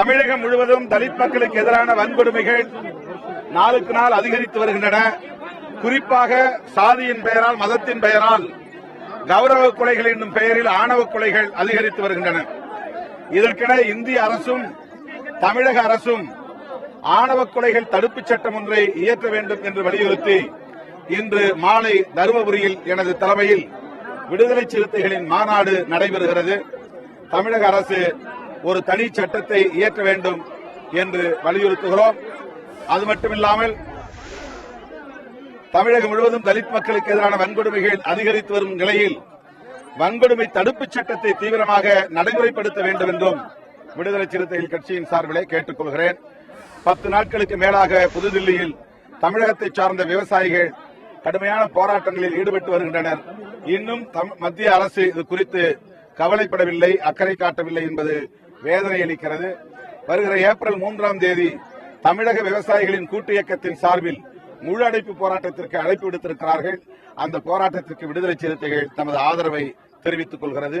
தமிழகம் முழுவதும் தலித் மக்களுக்கு எதிரான வன்கொடுமைகள் நாளுக்கு நாள் அதிகரித்து வருகின்றன. குறிப்பாக சாதியின் பெயரால் மதத்தின் பெயரால் கௌரவ கொலைகள் என்னும் பெயரில் ஆணவ கொலைகள் அதிகரித்து வருகின்றன. இதற்கென இந்திய அரசும் தமிழக அரசும் ஆணவ கொலைகள் தடுப்புச் சட்டம் ஒன்றை இயற்ற வேண்டும் என்று வலியுறுத்தி இன்று மாலை தருமபுரியில் எனது தலைமையில் விடுதலை சிறுத்தைகளின் மாநாடு நடைபெறுகிறது. தமிழக அரசு ஒரு தனி சட்டத்தை இயற்ற வேண்டும் என்று வலியுறுத்துகிறோம். அது மட்டுமில்லாமல் தமிழகம் முழுவதும் தலித் மக்களுக்கு எதிரான வன்கொடுமைகள் அதிகரித்து வரும் நிலையில் வன்கொடுமை தடுப்புச் சட்டத்தை தீவிரமாக நடைமுறைப்படுத்த வேண்டும் என்றும் விடுதலை சிறுத்தைகள் கட்சியின் சார்பிலே கேட்டுக் கொள்கிறேன். பத்து நாட்களுக்கு மேலாக புதுதில்லியில் தமிழகத்தை சார்ந்த விவசாயிகள் கடுமையான போராட்டங்களில் ஈடுபட்டு வருகின்றனர். இன்னும் மத்திய அரசு இது குறித்து கவலைப்படவில்லை அக்கறை காட்டவில்லை என்பது வேதனை அளிக்கிறது. வருகிற ஏப்ரல் மூன்றாம் தேதி தமிழக விவசாயிகளின் கூட்டு இயக்கத்தின் சார்பில் முழு அடைப்பு போராட்டத்திற்கு அழைப்பு விடுத்திருக்கிறார்கள். அந்த போராட்டத்திற்கு விடுதலை சிறுத்தைகள் தமது ஆதரவை தெரிவித்துக் கொள்கிறது.